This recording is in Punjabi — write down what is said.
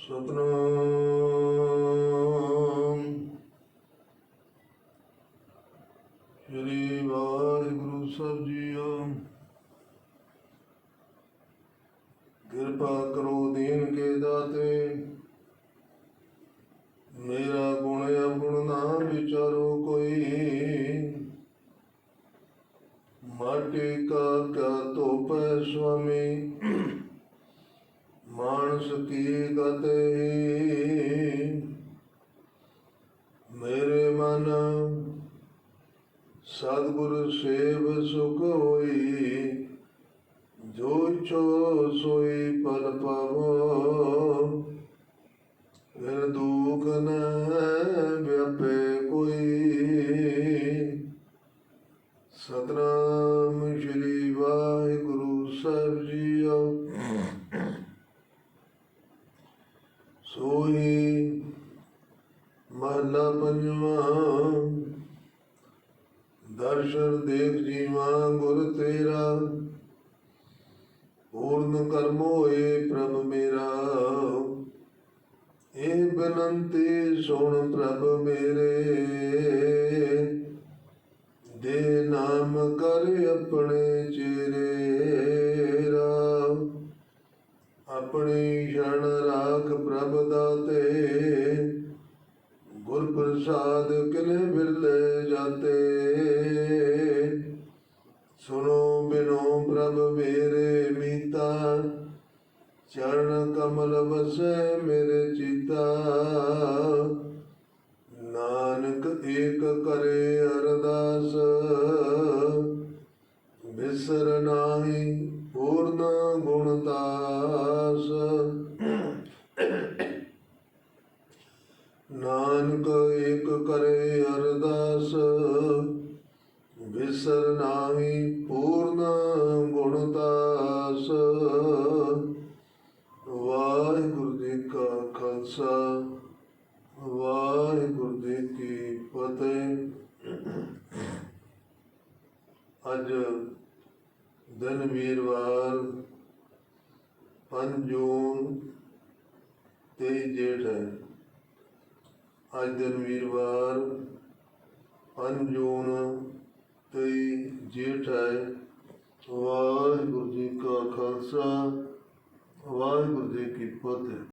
ਸਤਨਾਮ ਸ੍ਰੀ ਵਾਹਿਗੁਰੂ ਸਾਹਿਬ ਜੀਓ ਕਿਰਪਾ ਕਰੋ ਦੀਨ ਕੇ ਦਾਤੇ ਮੇਰਾ ਗੁਣ ਅਵਗੁਣ ਨਾ ਵਿਚਾਰੋ ਕੋਈ ਮਾਟੀ ਕਾ ਕਿਆ ਧੋਪੈ ਸੁਆਮੀ ਮਾਨਸ ਕੀ ਗਤੇ ਮੇਰੇ ਮਨ ਸਤਿਗੁਰ ਸੇਵ ਸੁਖ ਹੋਈ, ਜੋ ਇਛੋ ਸੋਈ ਪਲ ਪਵੋ। ਫਿਰ ਦੁਖ ਨ ਵਿਆਪੇ ਕੋਈ। ਸਤਨਾਮ ਸ਼੍ਰੀ ਵਾਹਿਗੁਰੂ ਸਾਹਿਬ ਜੀਓ। ਸੋਈ ਮਹਲਾ ਪੰਜਵਾਂ। ਦਰਸ਼ਨ ਦੇਖ ਜੀਵਾ ਗੁਰ ਤੇਰਾ, ਪੂਰਨ ਕਰਮ ਹੋਏ ਪ੍ਰਭ ਮੇਰਾ। ਇਹ ਬਨੰਤੀ ਸੁਣ ਪ੍ਰਭ ਮੇਰੇ, ਦੇ ਨਾਮ ਕਰ ਆਪਣੇ ਚਿਹਰੇ ਪ੍ਰਭ ਦਾਤੇ, ਗੁਰ ਪ੍ਰਸਾਦ ਕਿਲੇ ਬਿਰਲੇ ਜਾਤੇ? ਸੁਨੋ ਬਿਨੋ ਪ੍ਰਭ ਮੇਰੇ ਮੀਤਾ, ਚਰਨ ਕਮਲ ਵਸੈ ਮੇਰੇ ਚੀਤਾ। ਨਾਨਕ ਏਕ ਕਰੇ ਅਰਦਾਸ, ਬਿਸਰ ਨਾਹੀ ਪੂਰਨ ਗੁਣ ਦਾਸ। ਨਾਨਕ ਏਕ ਕਰੇ ਅਰਦਾਸ ਬਿਸਰ ਨਾਹੀ ਪੂਰਨ ਗੁਣ ਵਾਹਿਗੁਰੂ ਜੀ ਕਾ ਖਾਲਸਾ, ਵਾਹਿਗੁਰੂ ਜੀ ਕੀ ਫਤਿਹ। ਅੱਜ ਦਿਨ ਵੀਰਵਾਰ 5 ਜੂਨ 23 ਜੇਠ ਹੈ। ਅੱਜ ਦਿਨ ਵੀਰਵਾਰ 5 ਜੂਨ 23 ਜੇਠ ਹੈ। ਵਾਹਿਗੁਰੂ ਜੀ ਕਾ ਖਾਲਸਾ, ਵਾਹਿਗੁਰੂ ਜੀ ਕੀ ਫਤਿਹ।